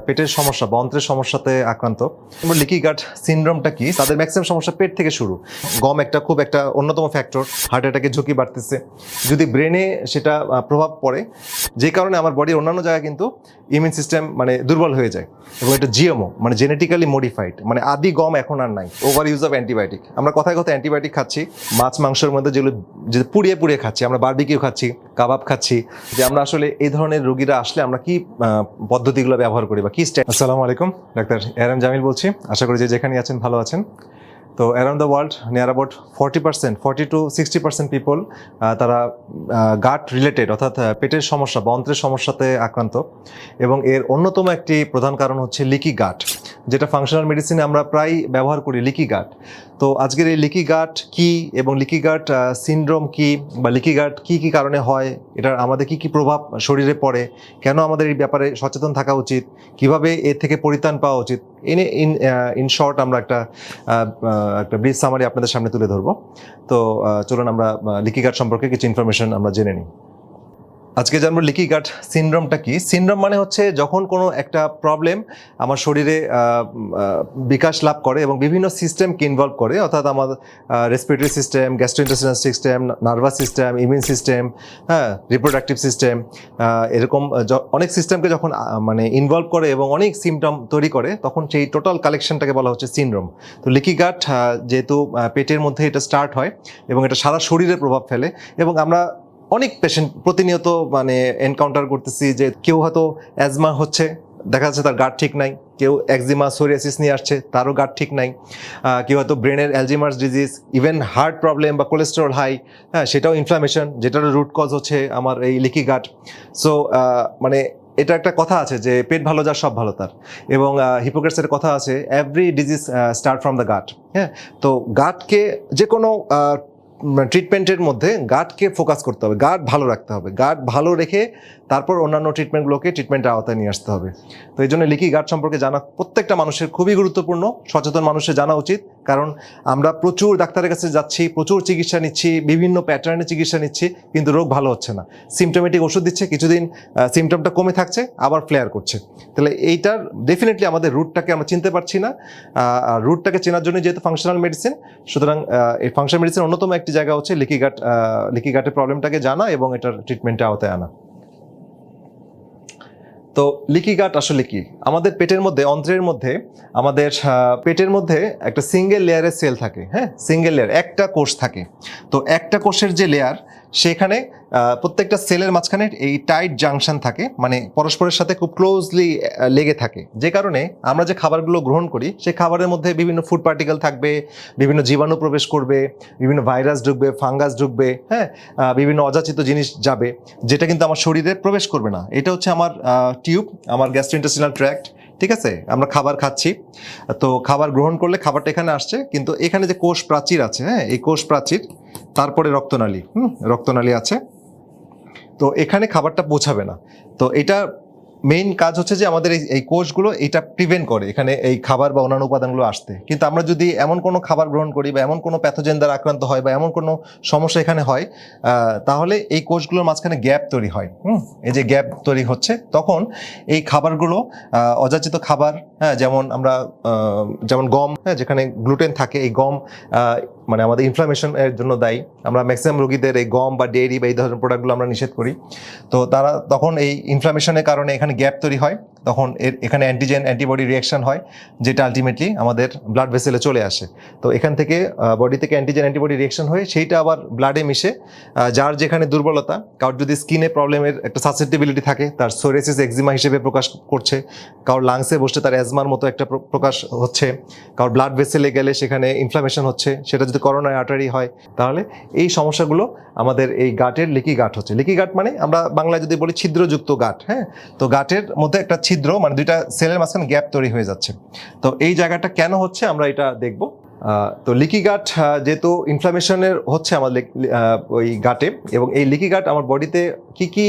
পেটের সমস্যা বা অন্ত্রের সমস্যাতে আক্রান্ত। লিকি গার্ড সিনড্রোমটা কি? তাদের ম্যাক্সিমাম সমস্যা পেট থেকে শুরু। গম একটা খুব একটা অন্যতম ফ্যাক্টর হার্ট অ্যাটাকের ঝুঁকি বাড়তেছে। যদি ব্রেনে সেটা প্রভাব পড়ে, যে কারণে আমার বডির অন্যান্য জায়গায় কিন্তু ইমিউন সিস্টেম মানে দুর্বল হয়ে যায়। এবং এটা জিএমও মানে জেনেটিক্যালি মডিফাইড মানে আদি গম এখন আর নাই। ওভার ইউজ অফ অ্যান্টিবায়োটিক আমরা কথায় কথায় অ্যান্টিবায়োটিক খাচ্ছি। মাছ, মাংসের মধ্যে যেগুলো, যে পুড়িয়ে পুড়িয়ে খাচ্ছি, আমরা বারবিকিউ খাচ্ছি, কাবাব খাচ্ছি। যে আমরা আসলে এই ধরনের রোগীরা আসলে আমরা কি পদ্ধতিগুলো ব্যবহার করি? বা কি স্টেপ আসসালামু আলাইকুম, ডাক্তার এরাম জামিল বলছি। আশা করি যে যেখানে আছেন ভালো আছেন। তো around the world near about forty percent forty to sixty percent people তারা গাট রিলেটেড অর্থাৎ পেটের সমস্যা বা অন্ত্রের সমস্যাতে আক্রান্ত। এবং এর অন্যতম একটি প্রধান কারণ হচ্ছে লিকি গাট যেটা ফাংশনাল মেডিসিনে আমরা প্রায় ব্যবহার করি লিকি গাট তো আজকের এই লিকি গাট কি এবং লিকি গাট সিনড্রোম কি বা লিকি গাট কি কি কারণে হয়, এটার আমাদের কি কি প্রভাব শরীরে পড়ে, কেন আমাদের এই ব্যাপারে সচেতন থাকা উচিত, কীভাবে এর থেকে পরিত্রাণ পাওয়া উচিত, এনে, ইন ইন শর্ট আমরা একটা একটা ব্রিজ সামারি আপনাদের সামনে তুলে ধরবো। তো চলুন আমরা লিকি সম্পর্কে কিছু ইনফরমেশন আমরা জেনে নিই। আজকে জানব লিকি গাট সিনড্রোমটা কি? সিনড্রোম মানে হচ্ছে যখন কোনো একটা প্রবলেম আমার শরীরে বিকাশ লাভ করে এবং বিভিন্ন সিস্টেমকে ইনভলভ করে, অর্থাৎ আমার respiratory system gastrointestinal system nervous system immune system হ্যাঁ রিপ্রোডাক্টিভ সিস্টেম এরকম অনেক সিস্টেমকে যখন মানে ইনভলভ করে এবং অনেক সিমটম তৈরি করে, তখন সেই টোটাল কালেকশনটাকে বলা হচ্ছে সিনড্রোম তো লিকি গাট যেহেতু পেটের মধ্যে এটা স্টার্ট হয় এবং এটা সারা শরীরে প্রভাব ফেলে এবং আমরা অনেক পেশেন্ট প্রতিনিয়ত মানে এনকাউন্টার করতেছি যে কেউ হয়তো অ্যাজমা হচ্ছে, দেখা যাচ্ছে তার গার্ড ঠিক নাই, কেউ একজিমা সোরিয়াসিস নিয়ে আসছে, তারও গার্ড ঠিক নাই কেউ হয়তো ব্রেনের Alzheimer's disease even heart problem বা কোলেস্টেরল হাই হ্যাঁ সেটাও ইনফ্লামেশন যেটার রুট কজ হচ্ছে আমার এই লিকি গাট সো মানে এটা একটা কথা আছে যে পেট ভালো যার, সব ভালো তার। এবং হিপোক্রেটসের কথা আছে every disease start from the gut হ্যাঁ? তো গাটকে যে কোনো ট্রিটমেন্টের মধ্যে গার্ডকে ফোকাস করতে হবে। গার্ড ভালো রাখতে হবে। গার্ড ভালো রেখে তারপর অন্যান্য ট্রিটমেন্টগুলোকে ট্রিটমেন্টের আওতায় নিয়ে আসতে হবে। তো এই জন্য লিকি গার্ড সম্পর্কে জানা প্রত্যেকটা মানুষের খুবই গুরুত্বপূর্ণ, সচেতন মানুষের জানা উচিত। কারণ আমরা প্রচুর ডাক্তারের কাছে যাচ্ছি, প্রচুর চিকিৎসা নিচ্ছি, বিভিন্ন প্যাটার্নে চিকিৎসা নিচ্ছি, কিন্তু রোগ ভালো হচ্ছে না। সিমটোমেটিক ওষুধ দিচ্ছে, কিছুদিন সিমটমটা কমে থাকছে, আবার ফ্লেয়ার করছে। তাহলে এইটার ডেফিনেটলি আমাদের রুটটাকে আমরা চিনতে পারছি না। রুটটাকে চেনার জন্য যেহেতু ফাংশনাল মেডিসিন সুতরাং এই ফাংশনাল মেডিসিন অন্যতম একটি জায়গা হচ্ছে লিকি গাট লিকি গাটের প্রবলেমটাকে জানা এবং এটার ট্রিটমেন্টে আওতায় আনা। তো লিকি গাট আসলে কি? আমাদের পেটের মধ্যে, অন্ত্রের মধ্যে, আমাদের পেটের মধ্যে একটা সিঙ্গেল লেয়ারের সেল থাকে হ্যাঁ? সিঙ্গেল লেয়ার একটা কোষ থাকে। তো একটা কোষের যে লেয়ার সেখানে প্রত্যেকটা সেলের মাঝখানে এই টাইট জাংশন থাকে মানে পরস্পরের সাথে খুব ক্লোজলি লেগে থাকে। যে কারণে আমরা যে খাবারগুলো গ্রহণ করি সেই খাবারের মধ্যে বিভিন্ন ফুড পার্টিকেল থাকবে, বিভিন্ন জীবাণু প্রবেশ করবে, বিভিন্ন ভাইরাস ঢুকবে ফাঙ্গাস ঢুকবে হ্যাঁ বিভিন্ন অযাচিত জিনিস যাবে, যেটা কিন্তু আমার শরীরে প্রবেশ করবে না। এটা হচ্ছে আমার টিউব আমার গ্যাস্ট্রোইন্টেস্টিনাল ট্র্যাক্ট ঠিক আছে? আমরা খাবার খাচ্ছি। তো খাবার গ্রহণ করলে খাবারটা এখানে আসছে, কিন্তু এখানে যে কোষ প্রাচীর আছে হ্যাঁ এই কোষ প্রাচীর, তারপরে রক্তনালী, হুম, রক্তনালী আছে। তো এখানে খাবারটা পৌঁছাবে না। তো এটা মেইন কাজ হচ্ছে যে আমাদের এই কোষগুলো এটা প্রিভেন্ট করে, এখানে এই খাবার বা অন্যান্য উপাদানগুলো আসতে। কিন্তু আমরা যদি এমন কোনো খাবার গ্রহণ করি বা এমন কোনো প্যাথোজেন দ্বারা আক্রান্ত হয় বা এমন কোনো সমস্যা এখানে হয় তাহলে এই কোষগুলোর মাঝখানে গ্যাপ তৈরি হয়। এই যে গ্যাপ তৈরি হচ্ছে, তখন এই খাবারগুলো অযাচিত খাবার হ্যাঁ যেমন আমরা যেমন গম হ্যাঁ যেখানে গ্লুটেন থাকে, এই গম মানে আমাদের ইনফ্লামেশন এর জন্য দায়ী। আমরা ম্যাক্সিমাম রোগীদের এই গম বা ডেয়ারি বা এই ধরনের প্রোডাক্টগুলো আমরা নিষেধ করি। তো তারা তখন এই ইনফ্লামেশনের কারণে এখানে গ্যাপ তৈরি হয়। তখন এর এখানে অ্যান্টিজেন অ্যান্টিবডি রিয়াকশন হয়, যেটা আলটিমেটলি আমাদের ব্লাড ভেসেলে চলে আসে। তো এখান থেকে বডি থেকে অ্যান্টিজেন অ্যান্টিবডি রিয়াকশন হয়ে সেইটা আবার ব্লাডে মিশে যার যেখানে দুর্বলতা, কারোর যদি স্কিনে প্রবলেমের একটা সাসেপ্টিবিলিটি থাকে, তার সোরেসিস এক্সিমা হিসেবে প্রকাশ করছে, কারোর লাংসে বসে তার অ্যাজমার মতো একটা প্র- প্রকাশ হচ্ছে, কারোর ব্লাড ভেসেলে গেলে সেখানে ইনফ্লামেশন হচ্ছে, সেটা যদি করোনায় আর্টারি হয়, তাহলে এই সমস্যাগুলো আমাদের এই গাটের লিকি গাট হচ্ছে। লিকি গাট মানে আমরা বাংলায় যদি বলি ছিদ্রযুক্ত গাট হ্যাঁ? তো গাটের মধ্যে একটা ছিদ্র মানে দুইটা সেলের মাঝখানে গ্যাপ তৈরি হয়ে যাচ্ছে। তো এই জায়গাটা কেন হচ্ছে আমরা এটা দেখব। তো লিকি গাট যেহেতু ইনফ্লামেশনের হচ্ছে আমার ওই গাটে, এবং এই লিকি গাট আমার বডিতে কি কি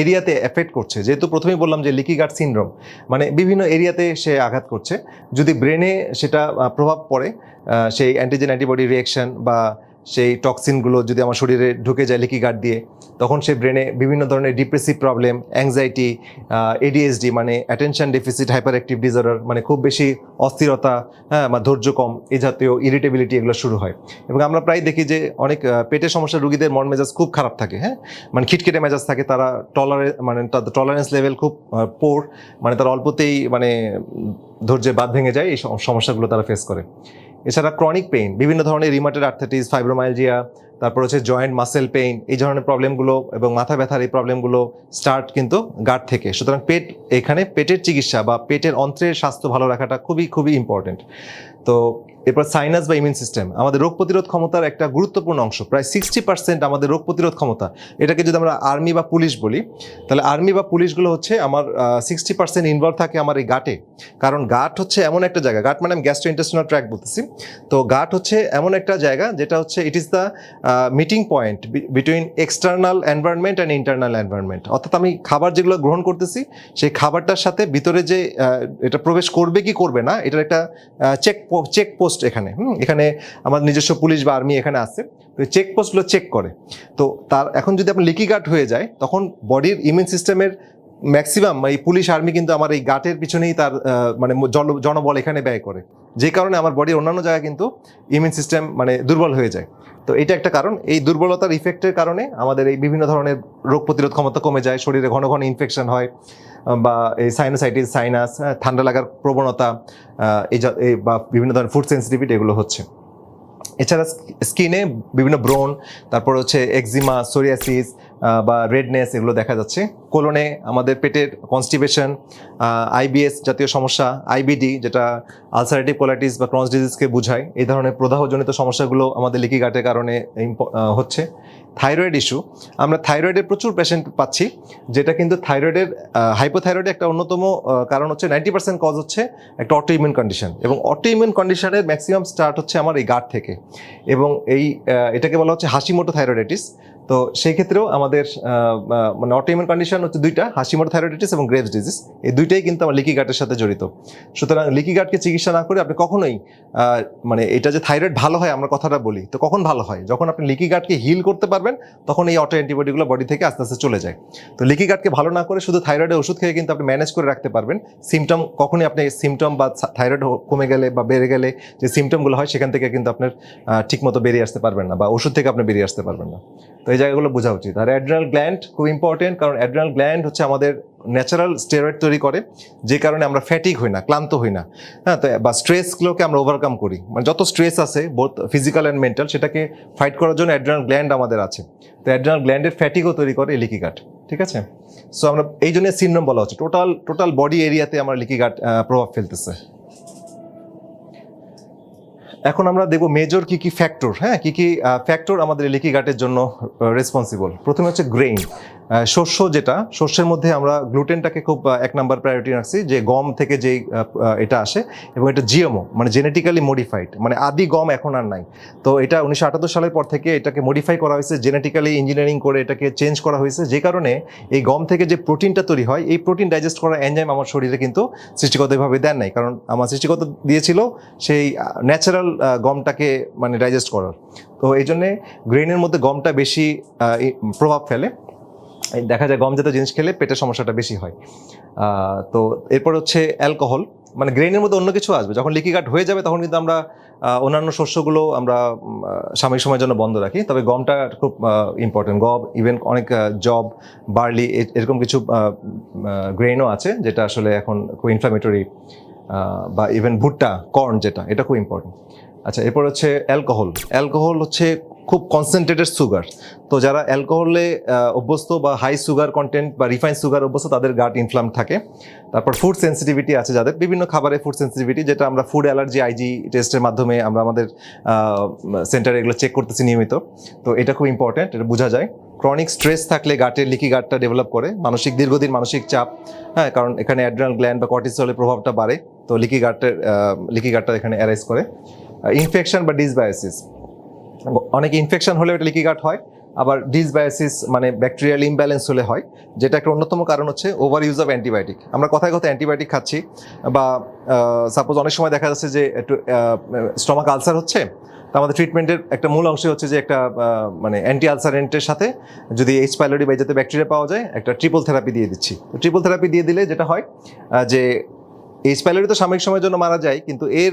এরিয়াতে এফেক্ট করছে? যেহেতু প্রথমেই বললাম যে লিকি গাট সিনড্রোম মানে বিভিন্ন এরিয়াতে সে আঘাত করছে। যদি ব্রেনে সেটা প্রভাব পড়ে সেই অ্যান্টিজেন অ্যান্টিবডি রিয়াকশন বা সেই টক্সিনগুলো যদি আমার শরীরে ঢুকে যায় লিকি গার্ড দিয়ে তখন সে ব্রেনে বিভিন্ন ধরনের ডিপ্রেসিভ প্রবলেম অ্যাংজাইটি এডিএসডি মানে attention deficit hyper active disorder মানে খুব বেশি অস্থিরতা হ্যাঁ বা ধৈর্য কম, এই জাতীয় ইরিটেবিলিটি এগুলো শুরু হয়। এবং আমরা প্রায় দেখি যে অনেক পেটের সমস্যা রুগীদের মন মেজাজ খুব খারাপ থাকে হ্যাঁ? মানে খিটখিটে মেজাজ থাকে, তারা টলারে মানে তাদের টলারেন্স লেভেল খুব পোর মানে তারা অল্পতেই মানে ধৈর্যে বাদ ভেঙে যায়, এই সমস্যাগুলো তারা ফেস করে। এছাড়া ক্রনিক পেইন বিভিন্ন ধরনের রিমাটেড আর্থাইটিস ফাইব্রোমাইলজিয়া তারপর হচ্ছে জয়েন্ট মাসেল পেইন এই ধরনের প্রবলেমগুলো এবং মাথা ব্যথার এই প্রবলেমগুলো স্টার্ট কিন্তু গার্ড থেকে। সুতরাং পেট, এখানে পেটের চিকিৎসা বা পেটের অন্ত্রের স্বাস্থ্য ভালো রাখাটা খুবই খুবই ইম্পর্টেন্ট তো এরপর সাইনাস বা ইমিউন সিস্টেম আমাদের রোগ প্রতিরোধ ক্ষমতার একটা গুরুত্বপূর্ণ অংশ। প্রায় সিক্সটি পার্সেন্ট আমাদের রোগ প্রতিরোধ ক্ষমতা। এটাকে যদি আমরা আর্মি বা পুলিশ বলি, তাহলে আর্মি বা পুলিশগুলো হচ্ছে আমার সিক্সটি পার্সেন্ট ইনভলভ থাকে আমার এই গাটে। কারণ গাট হচ্ছে এমন একটা জায়গা, গাট মানে আমি গ্যাস্ট্রো ইন্টেস্টিনাল ট্র্যাক বলতেছি। তো গাট হচ্ছে এমন একটা জায়গা যেটা হচ্ছে it is the meeting point between external environment and internal environment অর্থাৎ আমি খাবার যেগুলো গ্রহণ করতেছি, সেই খাবারটার সাথে ভিতরে যে এটা প্রবেশ করবে কি করবে না, এটার একটা চেক চেক পোস্ট এখানে, হুম? এখানে আমার নিজস্ব পুলিশ বা আর্মি এখানে আছে। তো চেক পোস্টগুলো চেক করে। তো তার, এখন যদি আপনার লিকি গার্ড হয়ে যায়, তখন বডির ইমিউন সিস্টেমের ম্যাক্সিমাম এই পুলিশ আর্মি কিন্তু আমার এই গাটের পিছনেই তার মানে জন, জনবল এখানে ব্যয় করে। যে কারণে আমার বডির অন্যান্য জায়গায় কিন্তু ইমিউন সিস্টেম মানে দুর্বল হয়ে যায়। তো এটা একটা কারণ। এই দুর্বলতার ইফেক্টের কারণে আমাদের এই বিভিন্ন ধরনের রোগ প্রতিরোধ ক্ষমতা কমে যায়, শরীরে ঘন ঘন ইনফেকশন হয় বা এই সাইনোসাইটিস সাইনাস ঠান্ডা লাগার প্রবণতা এই বা বিভিন্ন ধরনের ফুড সেন্সিটিভিটি এগুলো হচ্ছে। এছাড়া স্কিনে বিভিন্ন ব্রণ, তারপর হচ্ছে এক্সিমা সোরিয়াসিস বা রেডনেস এগুলো দেখা যাচ্ছে। কোলনে আমাদের পেটের কনস্টিপেশন আইবিএস জাতীয় সমস্যা আইবিডি যেটা আলসারেটিভ কোলাইটিস বা ক্রস ডিজিজকে বোঝায়, এই ধরনের প্রদাহজনিত সমস্যাগুলো আমাদের লিকি গাটের কারণে হচ্ছে। থাইরয়েড ইস্যু আমরা থাইরয়েডের প্রচুর পেশেন্ট পাচ্ছি, যেটা কিন্তু থাইরয়েডের হাইপোথাইরয়েডের একটা অন্যতম কারণ হচ্ছে নাইনটি পার্সেন্ট কজ হচ্ছে একটা অটো ইমিউন কন্ডিশন এবং অটো ইমিউন কন্ডিশনের ম্যাক্সিমাম স্টার্ট হচ্ছে আমার এই গাট থেকে এবং এই এটাকে বলা হচ্ছে হাসিমোটো থাইরয়েডাইটিস তো সেই ক্ষেত্রেও আমাদের মানে অটোইমিউন কন্ডিশন হচ্ছে দুইটা হাসিমোটো থাইরয়েডাইটিস এবং গ্রেভস ডিজিজ এই দুইটাই কিন্তু আমার লিকি গাটের সাথে জড়িত। সুতরাং লিকি গাটকে চিকিৎসা না করে আপনি কখনোই মানে এটা যে থাইরয়েড ভালো হয় আমরা কথাটা বলি, তো কখন ভালো হয়? যখন আপনি লিকি গাটকে হিল করতে পারবেন, তখন এই অটো অ্যান্টিবডিগুলো বডি থেকে আস্তে আস্তে চলে যায়। তো লিকি গাটকে ভালো না করে শুধু থাইরয়েডের ওষুধ খেয়ে কিন্তু আপনি ম্যানেজ করে রাখতে পারবেন। সিমটম কখনই আপনি সিমটম বা থাইরয়েড কমে গেলে বা বেড়ে গেলে যে সিমটমগুলো হয়, সেখান থেকে কিন্তু আপনার ঠিকমতো বেরিয়ে আসতে পারবেন না বা ওষুধ থেকে আপনি বেরিয়ে আসতে পারবেন না। তো এই জায়গাগুলো বোঝা উচিত। আর অ্যাড্রিনাল গ্ল্যান্ড খুব ইম্পর্টেন্ট কারণ অ্যাড্রিনাল গ্ল্যান্ড হচ্ছে আমাদের ন্যাচারাল স্টেরয়েড তৈরি করে, যে কারণে আমরা ফ্যাটিক হই না, ক্লান্ত হই না। হ্যাঁ তো বা স্ট্রেসগুলোকে আমরা ওভারকাম করি। মানে যত স্ট্রেস আছে বোথ ফিজিক্যাল অ্যান্ড মেন্টাল সেটাকে ফাইট করার জন্য অ্যাড্রিনাল গ্ল্যান্ড আমাদের আছে। তো অ্যাড্রিনাল গ্ল্যান্ডের ফ্যাটিকও তৈরি করে লিকি গাট ঠিক আছে? সো আমরা, এই জন্য সিনড্রোম বলা হচ্ছে টোটাল টোটাল বডি এরিয়াতে আমার লিকি গাট প্রভাব ফেলতেছে। এখন আমরা দেখব মেজর কি কি ফ্যাক্টর হ্যাঁ? কি কি ফ্যাক্টর আমাদের লিকি গার্ডের জন্য রেসপন্সিবল প্রথমে হচ্ছে গ্রেইন শস্য যেটা, শস্যের মধ্যে আমরা গ্লুটেনটাকে খুব এক নাম্বার প্রায়োরিটি রাখছি, যে গম থেকে যেই এটা আসে, এবং এটা জিএমও মানে জেনেটিক্যালি মডিফাইড মানে আদি গম এখন আর নাই। তো এটা উনিশশো আটাত্তর সালের পর থেকে এটাকে মডিফাই করা হয়েছে জেনেটিক্যালি ইঞ্জিনিয়ারিং করে এটাকে চেঞ্জ করা হয়েছে, যে কারণে এই গম থেকে যে প্রোটিনটা তৈরি হয়, এই প্রোটিন ডাইজেস্ট করা এনজাইম আমার শরীরে কিন্তু সৃষ্টিগতভাবে দেন নাই। কারণ আমার সৃষ্টিগত দিয়েছিল সেই ন্যাচারাল গমটাকে মানে ডাইজেস্ট করার। তো এই জন্যে গ্রেনের মধ্যে গমটা বেশি প্রভাব ফেলে। দেখা যায় গম জাতীয় জিনিস খেলে পেটের সমস্যাটা বেশি হয়। তো এরপর হচ্ছে অ্যালকোহল মানে গ্রেনের মধ্যে অন্য কিছু আসবে। যখন লিকি হয়ে যাবে তখন কিন্তু আমরা অন্যান্য শস্যগুলো আমরা সাময়িক সময়ের জন্য বন্ধ রাখি। তবে গমটা খুব ইম্পর্টেন্ট গম ইভেন অনেক জব বার্লি এরকম কিছু গ্রেনও আছে, যেটা আসলে এখন খুব ইনফ্লামেটরি বা ইভেন ভুট্টা কর্ন যেটা, এটা খুব ইম্পর্টেন্ট আচ্ছা এরপর হচ্ছে অ্যালকোহল অ্যালকোহল হচ্ছে খুব কনসেন্ট্রেটেড সুগার তো যারা অ্যালকোহলে অভ্যস্ত বা হাই সুগার কন্টেন্ট বা রিফাইন সুগার অভ্যস্ত, তাদের গাট ইনফ্লাম থাকে। তারপর ফুড সেন্সিটিভিটি আছে যাদের। বিভিন্ন খাবারে ফুড সেন্সিটিভিটি যেটা আমরা ফুড অ্যালার্জি আইজি টেস্টের মাধ্যমে আমরা আমাদের সেন্টারে এগুলো চেক করতেছি নিয়মিত। তো এটা খুব ইম্পর্ট্যান্ট এটা বোঝা যায়। ক্রনিক স্ট্রেস থাকলে গাটের লিকি গাটটা ডেভেলপ করে। মানসিক, দীর্ঘদিন মানসিক চাপ হ্যাঁ কারণ এখানে অ্যাড্রিনাল গ্ল্যান্ড বা কর্টিসলের প্রভাবটা বাড়ে। তো লিকি গাটের লিকি গাটটা এখানে অ্যারাইজ করে। ইনফেকশন বা ডিসবায়োসিস অনেক ইনফেকশন হলে এটা লিকি গাট হয়, আবার ডিসবায়োসিস মানে ব্যাকটেরিয়াল ইমব্যালেন্স হলে হয়, যেটা একটা অন্যতম কারণ হচ্ছে ওভার ইউজ অফ অ্যান্টিবায়োটিক আমরা কথায় কথা অ্যান্টিবায়োটিক খাচ্ছি, বা সাপোজ অনেক সময় দেখা যাচ্ছে যে একটু স্টমাক আলসার হচ্ছে, তো আমাদের ট্রিটমেন্টের একটা মূল অংশ হচ্ছে যে একটা মানে অ্যান্টি আলসারেন্টের সাথে যদি এইচ পাইলোরি বা যাতে ব্যাকটেরিয়া পাওয়া যায়, একটা ট্রিপল থেরাপি দিয়ে দিচ্ছি। তো ট্রিপল থেরাপি দিয়ে দিলে যেটা হয় যে এইচ স্প্যালারি তো সাময়িক সময়ের জন্য মারা যায়, কিন্তু এর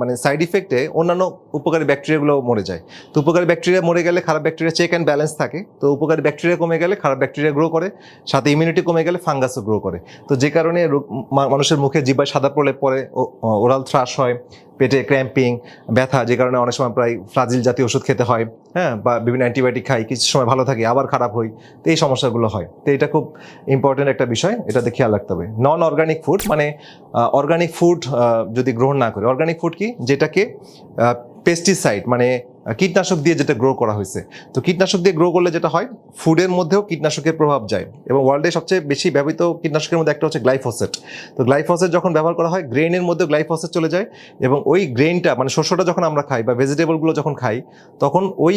মানে সাইড ইফেক্টে অন্যান্য উপকারী ব্যাকটেরিয়াগুলো মরে যায়। তো উপকারী ব্যাকটেরিয়া মরে গেলে খারাপ ব্যাকটেরিয়া চেক অ্যান্ড ব্যালেন্স থাকে, তো উপকারী ব্যাকটেরিয়া কমে গেলে খারাপ ব্যাকটেরিয়া গ্রো করে, সাথে ইমিউনিটি কমে গেলে ফাঙ্গাসও গ্রো করে। তো যে কারণে মানুষের মুখে জিব্বায় সাদা পড়লে পরে ওরাল থ্রাশ হয় পেটে ক্র্যাম্পিং, ব্যথা, যে কারণে অনেক সময় প্রায় ফ্লাজিল জাতীয় ওষুধ খেতে হয় হ্যাঁ বা বিভিন্ন অ্যান্টিবায়োটিক খাই, কিছু সময় ভালো থাকে, আবার খারাপ হই, তো এই সমস্যাগুলো হয়। তো এটা খুব ইম্পর্টেন্ট একটা বিষয়, এটাতে খেয়াল রাখতে হবে। নন অর্গানিক ফুড মানে অর্গানিক ফুড যদি গ্রহণ না করে অর্গানিক ফুড কি? যেটাকে পেস্টিসাইড মানে কীটনাশক দিয়ে যেটা গ্রো করা হয়েছে। তো কীটনাশক দিয়ে গ্রো করলে যেটা হয় ফুডের মধ্যেও কীটনাশকের প্রভাব যায় এবং ওয়ার্ল্ডে সবচেয়ে বেশি ব্যবহৃত কীটনাশকের মধ্যে একটা হচ্ছে গ্লাইফোসেট তো গ্লাইফোসেট যখন ব্যবহার করা হয় গ্রেনের মধ্যে গ্লাইফোসেট চলে যায় এবং ওই গ্রেনটা মানে শস্যটা যখন আমরা খাই বা ভেজিটেবলগুলো যখন খাই, তখন ওই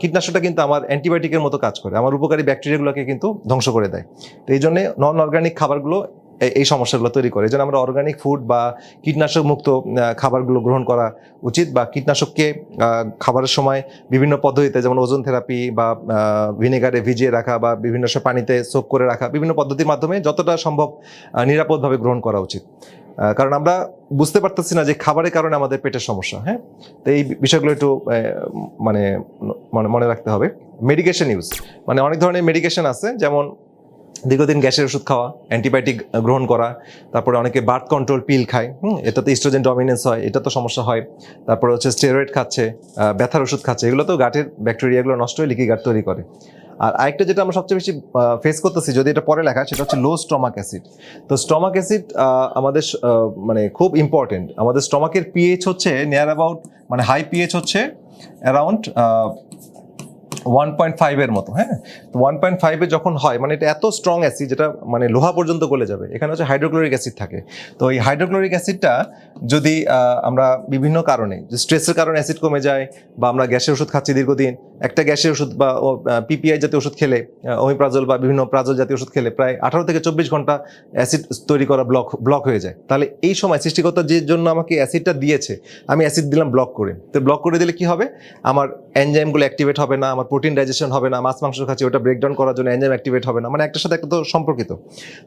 কীটনাশকটা কিন্তু আমার অ্যান্টিবায়োটিকের মতো কাজ করে। আমার উপকারী ব্যাকটেরিয়াগুলোকে কিন্তু ধ্বংস করে দেয়। তো এই জন্যে নন অর্গানিক খাবারগুলো এই সমস্যাগুলো তৈরি করে। জন্য আমরা অর্গানিক ফুড বা কীটনাশক মুক্ত খাবারগুলো গ্রহণ করা উচিত বা কীটনাশককে খাবারের সময় বিভিন্ন পদ্ধতিতে যেমন ওজন থেরাপি বা ভিনেগারে ভিজিয়ে রাখা বা বিভিন্ন সময় পানিতে সোক করে রাখা বিভিন্ন পদ্ধতির মাধ্যমে যতটা সম্ভব নিরাপদভাবে গ্রহণ করা উচিত। কারণ আমরা বুঝতে পারতেছি না যে খাবারের কারণে আমাদের পেটের সমস্যা হ্যাঁ? তো এই বিষয়গুলো একটু মনে মনে রাখতে হবে। মেডিকেশন ইউজ মানে অনেক ধরনের মেডিকেশন আছে, যেমন দীর্ঘদিন গ্যাসের ওষুধ খাওয়া, অ্যান্টিবায়োটিক গ্রহণ করা, তারপরে অনেকে বার্থ কন্ট্রোল পিল খায়, হুম, এটাতে ইস্ট্রোজেন ডমিনেন্স হয়, এটা তো সমস্যা হয়। তারপরে হচ্ছে স্টেরয়েড খাচ্ছে ব্যথার ওষুধ খাচ্ছে এগুলো তো গাটের ব্যাকটেরিয়াগুলো নষ্ট হয়ে লিকি গাট তৈরি করে। আর আরেকটা যেটা আমরা সবচেয়ে বেশি ফেস করতেছি, যদি এটা পরে লেখা, সেটা হচ্ছে লো স্টমাক অ্যাসিড তো স্টমাক অ্যাসিড আমাদের মানে খুব ইম্পর্টেন্ট আমাদের স্টমাকের পিএইচ হচ্ছে নিয়ার অ্যাবাউট মানে হাই পিএইচ হচ্ছে অ্যারাউন্ড ওয়ান পয়েন্ট ফাইভের মতো হ্যাঁ? তো ওয়ান পয়েন্ট ফাইভে যখন হয় মানে এটা এত স্ট্রং অ্যাসিড যেটা মানে লোহা পর্যন্ত গলে যাবে, এখানে হচ্ছে হাইড্রোক্লোরিক অ্যাসিড থাকে। তো এই হাইড্রোক্লোরিক অ্যাসিডটা যদি আমরা বিভিন্ন কারণে, যে স্ট্রেসের কারণে অ্যাসিড কমে যায়, বা আমরা গ্যাসের ওষুধ খাচ্ছি দীর্ঘদিন, একটা গ্যাসের ওষুধ বা পিপিআই জাতীয় ওষুধ খেলে ওমিপ্রাজল বা বিভিন্ন প্রাজল জাতীয় ওষুধ খেলে, প্রায় আঠারো থেকে চব্বিশ ঘণ্টা অ্যাসিড তৈরি করা ব্লক ব্লক হয়ে যায়। তাহলে এই সময় সৃষ্টিকর্তা যে জন্য আমাকে অ্যাসিডটা দিয়েছে, আমি অ্যাসিড দিলাম ব্লক করে। তো ব্লক করে দিলে কি হবে? আমার এনজাইমগুলো অ্যাক্টিভেট হবে না, আমার প্রোটিন ডাইজেশন হবে না, মাছ, মাংস খাচ্ছি, ওটা ব্রেকডাউন করার জন্য এনজাইম অ্যাক্টিভেট হবে না মানে একটার সাথে একটা তো সম্পর্কিত।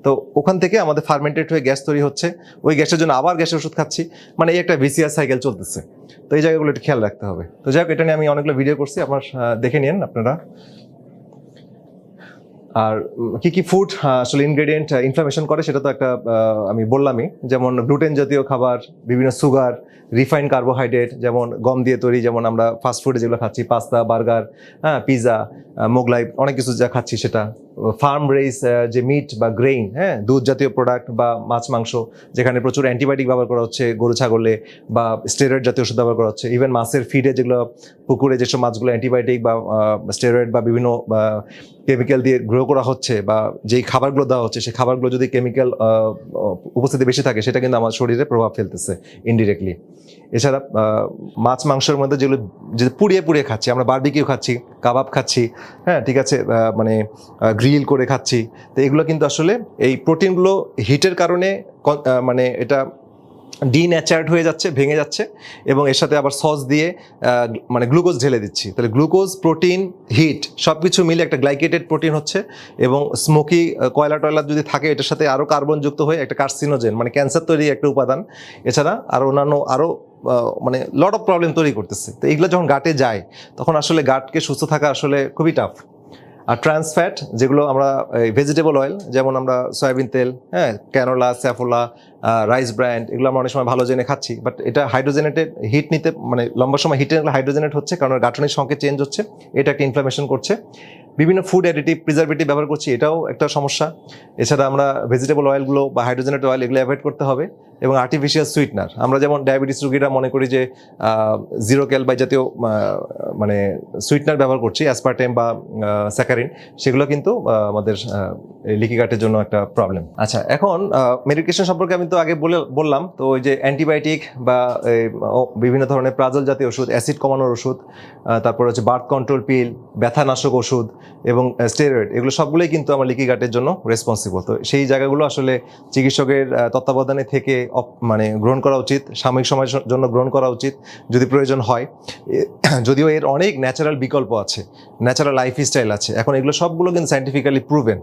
তো ওখান থেকে আমাদের ফার্মেন্টেড হয়ে গ্যাস তৈরি হচ্ছে, ওই গ্যাসের জন্য আবার গ্যাসের ওষুধ খাচ্ছি মানে এই একটা ভিসিআর সাইকেল চলতেছে। তো এই জায়গাগুলো একটু খেয়াল রাখতে হবে। তো যাই হোক, এটা নিয়ে আমি অনেকগুলো ভিডিও করছি, আপনার দেখে নিন আপনারা। আর কি কি ফুড আসলে ইনগ্রেডিয়েন্ট ইনফ্লামেশন করে সেটা তো একটা আমি বললামই। যেমন গ্লুটেন জাতীয় খাবার, বিভিন্ন সুগার রিফাইন কার্বোহাইড্রেট যেমন গম দিয়ে তৈরি, যেমন আমরা ফাস্ট ফুডে যেগুলো খাচ্ছি পাস্তা বার্গার হ্যাঁ পিৎজা মোগলাই, অনেক কিছু যা খাচ্ছি সেটা। ফার্ম রেস যে মিট বা গ্রেইন হ্যাঁ দুধ জাতীয় প্রোডাক্ট বা মাছ, মাংস, যেখানে প্রচুর অ্যান্টিবায়োটিক ব্যবহার করা হচ্ছে, গরু, ছাগলে বা স্টেরয়েড জাতীয় ওষুধ ব্যবহার করা হচ্ছে। ইভেন মাছের ফিডে যেগুলো, পুকুরে যেসব মাছগুলো অ্যান্টিবায়োটিক বা স্টেরয়েড বা বিভিন্ন কেমিক্যাল দিয়ে গ্রো করা হচ্ছে বা যেই খাবারগুলো দেওয়া হচ্ছে, সেই খাবারগুলো যদি কেমিক্যাল উপস্থিতি বেশি থাকে, সেটা কিন্তু আমার শরীরে প্রভাব ফেলতেছে ইনডিরেক্টলি এছাড়া মাছ মাংসের মধ্যে যেগুলো, যে পুড়িয়ে পুড়িয়ে খাচ্ছি, আমরা বারবিকিউ খাচ্ছি, কাবাব খাচ্ছি হ্যাঁ ঠিক আছে মানে গ্রিল করে খাচ্ছি, তো এগুলো কিন্তু আসলে এই প্রোটিনগুলো হিটের কারণে মানে এটা ডিন্যাচার্ড হয়ে যাচ্ছে, ভেঙে যাচ্ছে এবং এর সাথে আবার সস দিয়ে মানে গ্লুকোজ ঢেলে দিচ্ছি। তাহলে গ্লুকোজ, প্রোটিন, হিট সব কিছু মিলে একটা গ্লাইকেটেড প্রোটিন হচ্ছে এবং স্মোকি কয়লা টয়লা যদি থাকে, এটার সাথে আরও কার্বনযুক্ত হয়ে একটা কার্সিনোজেন মানে ক্যান্সার তৈরি একটা উপাদান। এছাড়া আর অন্যান্য আরও মানে লট অফ প্রবলেম তৈরি করতেছে। তো এগুলো যখন গাটে যায়, তখন আসলে গাটকে সুস্থ থাকা আসলে খুবই টাফ আর ট্রান্স ফ্যাট যেগুলো আমরা ভেজিটেবল অয়েল যেমন আমরা সয়াবিন তেল হ্যাঁ ক্যানোলা স্যাফোলা রাইস ব্র্যান্ড এগুলো আমরা অনেক সময় ভালো জেনে খাচ্ছি বাট এটা হাইড্রোজেনেটেড হিট নিতে মানে লম্বা সময় হিটে হাইড্রোজেনেট হচ্ছে, কারণ গাঠনিক সংকেত চেঞ্জ হচ্ছে, এটা একটা ইনফ্লামেশন করছে। বিভিন্ন ফুড অ্যাডিটিভ প্রিজারভেটিভ ব্যবহার করছি, এটাও একটা সমস্যা। এছাড়া আমরা ভেজিটেবল অয়েলগুলো বা হাইড্রোজেনেট অয়েল এগুলো অ্যাভয়েড করতে হবে। এবং আর্টিফিশিয়াল সুইটনার আমরা যেমন ডায়াবেটিস রোগীরা মনে করি যে জিরো ক্যাল বা জাতীয় মানে সুইটনার ব্যবহার করছি অ্যাসপার্টেম বা স্যাকারিন সেগুলো কিন্তু আমাদের লিকি গাটের জন্য একটা প্রবলেম আচ্ছা এখন মেডিকেশন সম্পর্কে আমি তো আগে বলে, বললাম, তো ওই যে অ্যান্টিবায়োটিক বা বিভিন্ন ধরনের প্রাজল জাতীয় ওষুধ অ্যাসিড কমানোর ওষুধ তারপর হচ্ছে বার্থ কন্ট্রোল পিল ব্যথানাশক ওষুধ এবং স্টেরয়েড এগুলো সবগুলোই কিন্তু আমার লিকি জন্য রেসপন্সিবল তো সেই জায়গাগুলো আসলে চিকিৎসকের তত্ত্বাবধানে থেকে মানে গ্রহণ করা উচিত, সাময়িক সময়ের জন্য গ্রহণ করা উচিত, যদি প্রয়োজন হয়। যদিও এর অনেক ন্যাচারাল বিকল্প আছে ন্যাচারাল লাইফ স্টাইল আছে, এখন এগুলো সবগুলো কিন্তু সাইন্টিফিক্যালি প্রুভেন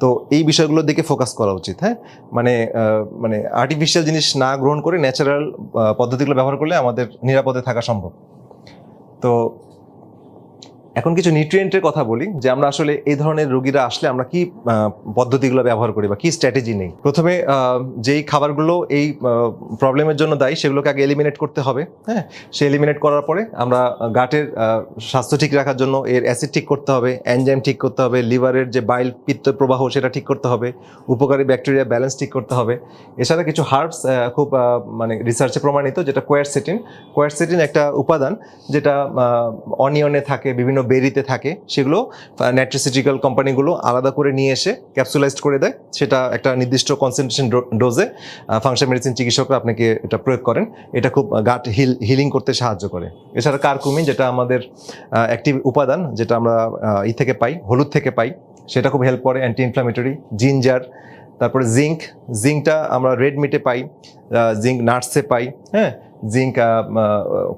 তো এই বিষয়গুলোর দিকে ফোকাস করা উচিত হ্যাঁ? মানে মানে আর্টিফিশিয়াল জিনিস না গ্রহণ করে ন্যাচারাল পদ্ধতিগুলো ব্যবহার করলে আমাদের নিরাপদে থাকা সম্ভব। তো এখন কিছু নিউট্রিয়েন্টের কথা বলি, যে আমরা আসলে এই ধরনের রোগীরা আসলে আমরা কি পদ্ধতিগুলো ব্যবহার করি বা কি স্ট্র্যাটেজি নেই। প্রথমে যেই খাবারগুলো এই প্রবলেমের জন্য দায়ী, সেগুলোকে আগে এলিমিনেট করতে হবে হ্যাঁ? সে এলিমিনেট করার পরে আমরা গাটের স্বাস্থ্য ঠিক রাখার জন্য এর অ্যাসিড ঠিক করতে হবে এনজাইম ঠিক করতে হবে, লিভারের যে বাইল পিত্ত প্রবাহ সেটা ঠিক করতে হবে, উপকারী ব্যাকটেরিয়া ব্যালেন্স ঠিক করতে হবে। এছাড়া কিছু হার্বস খুব মানে রিসার্চে প্রমাণিত, যেটা কোয়ারসেটিন কোয়ারসেটিন একটা উপাদান, যেটা অনিয়নে থাকে, বিভিন্ন বেরিতে থাকে, সেগুলো ন্যাট্রিসিটিক্যাল কোম্পানিগুলো আলাদা করে নিয়ে এসে ক্যাপসুলাইজড করে দেয়। সেটা একটা নির্দিষ্ট কনসেন্ট্রেশন ডোজে ফাংশন মেডিসিন চিকিৎসকরা আপনাকে এটা প্রয়োগ করেন। এটা খুব গাট হিল হিলিং করতে সাহায্য করে। এছাড়া কারকুমিন যেটা আমাদের একটি উপাদান, যেটা আমরা ই থেকে পাই, হলুদ থেকে পাই, সেটা খুব হেল্প করে অ্যান্টি ইনফ্লামেটরি জিঞ্জার তারপরে জিঙ্ক জিঙ্কটা আমরা রেড মিটে পাই জিঙ্ক নাটসে পাই হ্যাঁ? জিঙ্ক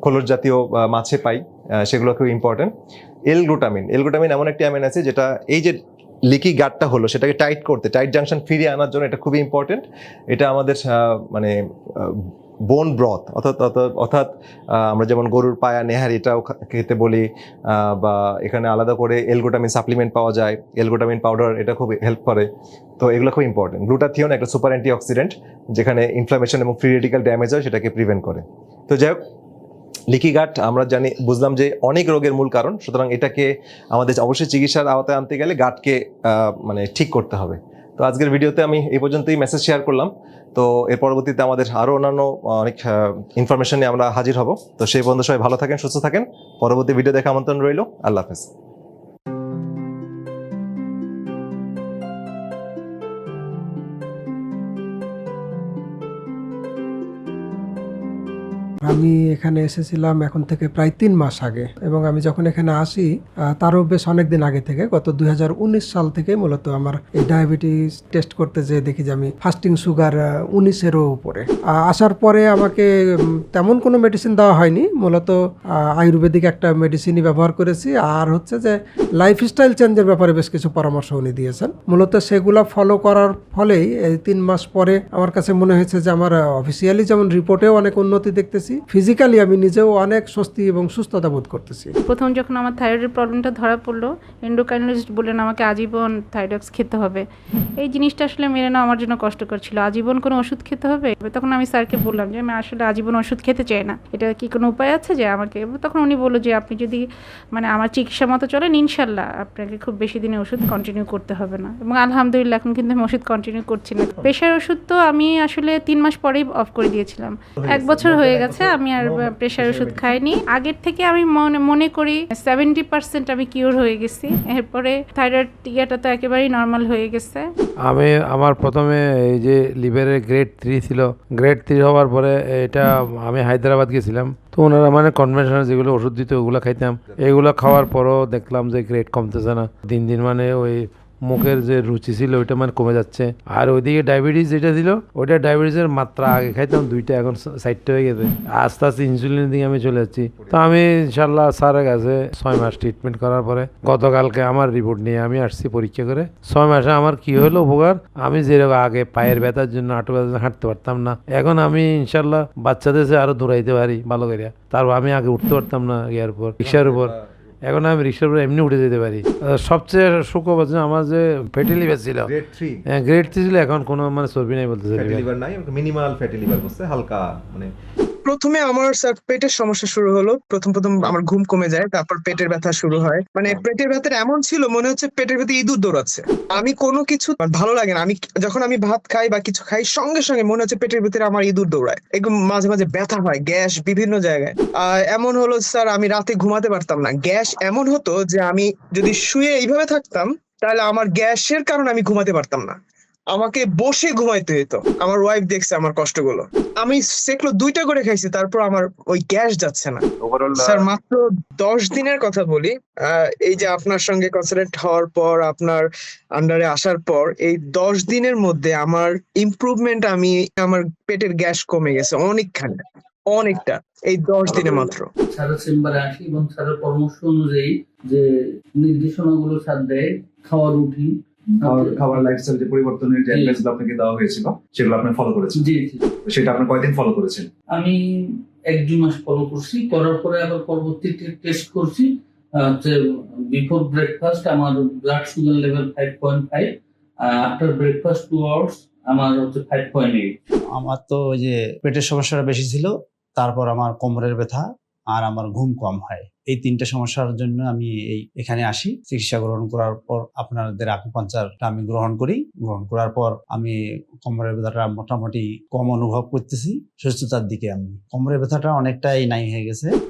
খোলর জাতীয় মাছে পাই। সেগুলো খুব important L glutamine L glutamine এমন একটি অ্যামিন আছে যেটা এই যে লিকি গাটটা হলো, সেটাকে টাইট করতে টাইট জাংশন ফিরিয়ে আনার জন্য এটা খুবই ইম্পর্টেন্ট এটা আমাদের মানে বোন ব্রথ অর্থাৎ, অর্থাৎ- আমরা যেমন গরুর পায়া, নেহার এটাও খেতে বলি বা এখানে আলাদা করে এলগোটামিন সাপ্লিমেন্ট পাওয়া যায়। এলগোটামিন পাউডার এটা খুব হেল্প করে। তো এগুলো খুব ইম্পর্টেন্ট গ্লুটাথিয়ন একটা সুপার অ্যান্টিঅক্সিডেন্ট যেখানে ইনফ্লামেশন এবং ফ্রি ড্যামেজ হয়, সেটাকে প্রিভেন্ট করে। তো যাই হোক লিকি গাট আমরা জানি, বুঝলাম যে অনেক রোগের মূল কারণ, সুতরাং এটাকে আমাদের অবশ্যই চিকিৎসার আওতায় আনতে গেলে গাটকে মানে ঠিক করতে হবে। তো আজকের ভিডিওতে আমি এই পর্যন্তই মেসেজ শেয়ার করলাম। তো এর পরবর্তীতে আমাদের আরও অন্যান্য অনেক ইনফরমেশন নিয়ে আমরা হাজির হব। তো সেই বন্ধু সবাই ভালো থাকেন, সুস্থ থাকেন। পরবর্তী ভিডিও দেখে আমন্ত্রণ রইল। আল্লাহ হাফেজ। আমি এখানে এসেছিলাম এখন থেকে প্রায় তিন মাস আগে এবং আমি যখন এখানে আসি তারও বেশ অনেক দিন আগে থেকে, গত দুই হাজার উনিশ সাল থেকে মূলত আমার এই ডায়াবেটিস টেস্ট করতে যেয়ে দেখি যে আমি ফাস্টিং সুগার উনিশেরও উপরে। আসার পরে আমাকে তেমন কোনো মেডিসিন দেওয়া হয়নি, মূলত আয়ুর্বেদিক একটা মেডিসিনই ব্যবহার করেছি। আর হচ্ছে যে লাইফস্টাইল চেঞ্জের ব্যাপারে বেশ কিছু পরামর্শ উনি দিয়েছেন। মূলত সেগুলো ফলো করার ফলেই এই তিন মাস পরে আমার কাছে মনে হয়েছে যে আমার অফিসিয়ালি যেমন রিপোর্টেও অনেক উন্নতি দেখতেছি ফিজিক্যালি আমি নিজেও অনেক স্বস্তি এবং সুস্থতা বোধ করতেছি। প্রথম যখন আমার থাইরয়েডের প্রবলেমটা ধরা পড়ল এন্ডোকাইনোলজিস্ট বললেন, আমাকে আজীবন থাইরয়েডস খেতে হবে। এই জিনিসটা আসলে মেনে নেওয়া আমার জন্য কষ্টকর ছিল। আজীবন কোনো ওষুধ খেতে হবে? তখন আমি স্যারকে বললাম যে, আমি আসলে আজীবন ওষুধ খেতে চাই না। এটা কি কোনো উপায় আছে যে আমাকে? তখন উনি বলল যে, আপনি যদি মানে আমার চিকিৎসা মতো চলেন, ইনশাল্লাহ আপনাকে খুব বেশি দিনে ওষুধ কন্টিনিউ করতে হবে না। এবং আলহামদুলিল্লাহ, এখন কিন্তু আমি ওষুধ কন্টিনিউ করছি না। প্রেশার ওষুধ তো আমি আসলে তিন মাস পরেই অফ করে দিয়েছিলাম। এক বছর হয়ে গেছে আমি আর প্রেশার ওষুধ খাইনি। আগের থেকে আমি মনে মনে করি সেভেন্টি পার্সেন্ট আমি কিওর হয়ে গেছি। এরপরে থাইরয়েড ইয়াটা তো একেবারেই নর্মাল হয়ে গেছে। আমি আমার প্রথমে এই যে লিভারের গ্রেড থ্রি ছিল গ্রেড থ্রি হওয়ার পরে এটা আমি হায়দ্রাবাদ গেছিলাম। তো ওনারা মানে কনভেনশনাল যেগুলো ওষুধ দিত ওগুলো খাইতাম। এগুলো খাওয়ার পরও দেখলাম যে গ্রেড কমতেছে না। দিন দিন মানে ওই মুখের যে রুচি ছিল ওইটা মানে কমে যাচ্ছে। আর ওইদিকে ডায়াবেটিস যেটা ছিল, ওইটা ডায়াবেটিসের মাত্রা আগে খাইতাম, দুইটা এখন সাইডটা হয়ে গেছে। আস্তে আস্তে ইনসুলিনের দিকে আমি চলে যাচ্ছি। তো আমি ইনশাল্লাহ স্যারের কাছে ছয় মাস ট্রিটমেন্ট করার পরে গতকালকে আমার রিপোর্ট নিয়ে আমি আসছি পরীক্ষা করে। ছয় মাসে আমার কি হলো উপকার? আমি যেরকম আগে পায়ের ব্যথার জন্য হাঁটু ব্যথার জন্য হাঁটতে পারতাম না। এখন আমি ইনশাল্লাহ বাচ্চাদের আরও দৌড়াইতে পারি ভালো করে তারপর আমি আগে উঠতে পারতাম না ইয়ার উপর, রিক্সার উপর। এখন আমি রিক্সার উপর এমনি উঠে যেতে পারি। সবচেয়ে সুখবর যে আমার যে ফ্যাটি লিভার ছিল গ্রেড থ্রি হ্যাঁ গ্রেড থ্রি ছিল এখন কোনো মানে চর্বি নাই বলতে ফ্যাটি লিভার নাই মিনিমাল ফ্যাটি লিভার বলছে হালকা মানে প্রথমে আমার স্যার পেটের সমস্যা শুরু হলো। প্রথম প্রথম আমার ঘুম কমে যায় তারপর পেটের ব্যথা শুরু হয়। মানে পেটের ব্যথাটা এমন ছিল মনে হচ্ছে পেটের ভেতরে ইঁদুর দৌড়াচ্ছে। আমি কোনো কিছু ভালো লাগে না। আমি যখন আমি ভাত খাই বা কিছু খাই সঙ্গে সঙ্গে মনে হচ্ছে পেটের ভিতরে আমার ইঁদুর দৌড়ায়। একদম মাঝে মাঝে ব্যথা হয় গ্যাস বিভিন্ন জায়গায়। আর এমন হলো স্যার আমি রাতে ঘুমাতে পারতাম না। গ্যাস এমন হতো যে আমি যদি শুয়ে এইভাবে থাকতাম তাহলে আমার গ্যাসের কারণে আমি ঘুমাতে পারতাম না। আমাকে বসে ঘুমাইতে হতো আমার ওয়াইফ দেখছে আমার কষ্টগুলো। আমি সেগুলো দুইটা করে খাইছি তারপর আমার ওই গ্যাস যাচ্ছে না। স্যার মাত্র দশ দিনের কথা বলি আহ, এই যে আপনার সঙ্গে কনসাল্টেন্ট হওয়ার পর আপনার আন্ডারে আসার পর এই দশ দিনের মধ্যে আমার ইমপ্রুভমেন্ট আমি আমার পেটের গ্যাস কমে গেছে অনেকখানি অনেকটা এই দশ দিনে মাত্র। স্যারের চেম্বারে আসি এবং স্যারের পরামর্শ অনুযায়ী যে নির্দেশনাগুলো স্যার দেয় রুটিন খাবার খাবার লাইফস্টাইল যে পরিবর্তনের যে জি। অ্যাডভাইসগুলো আপনাকে দেওয়া হয়েছিল সেগুলো আপনি ফলো করেছেন? জি জি। সেটা আপনি কয়দিন ফলো করেছেন? আমি এক দুই মাস ফলো করছি করার পরে আবার পরবর্তীতে টেস্ট করছি যে বিফোর ব্রেকফাস্ট আমার blood sugar level five point five after breakfast two hours আমার হচ্ছে ফাইভ পয়েন্ট এইট আমার তো ওই যে পেটের সমস্যাটা বেশি ছিল তারপর আমার কোমরের ব্যথা আর আমার ঘুম কম হয়। এই তিনটা সমস্যার জন্য আমি এই এখানে আসি। চিকিৎসা গ্রহণ করার পর আপনাদের আকুপাঞ্চারটা আমি গ্রহণ করি। গ্রহণ করার পর আমি কোমরের ব্যথাটা মোটামুটি কম অনুভব করতেছি। সুস্থতার দিকে আমি। কোমরের ব্যথাটা অনেকটাই নাই হয়ে গেছে।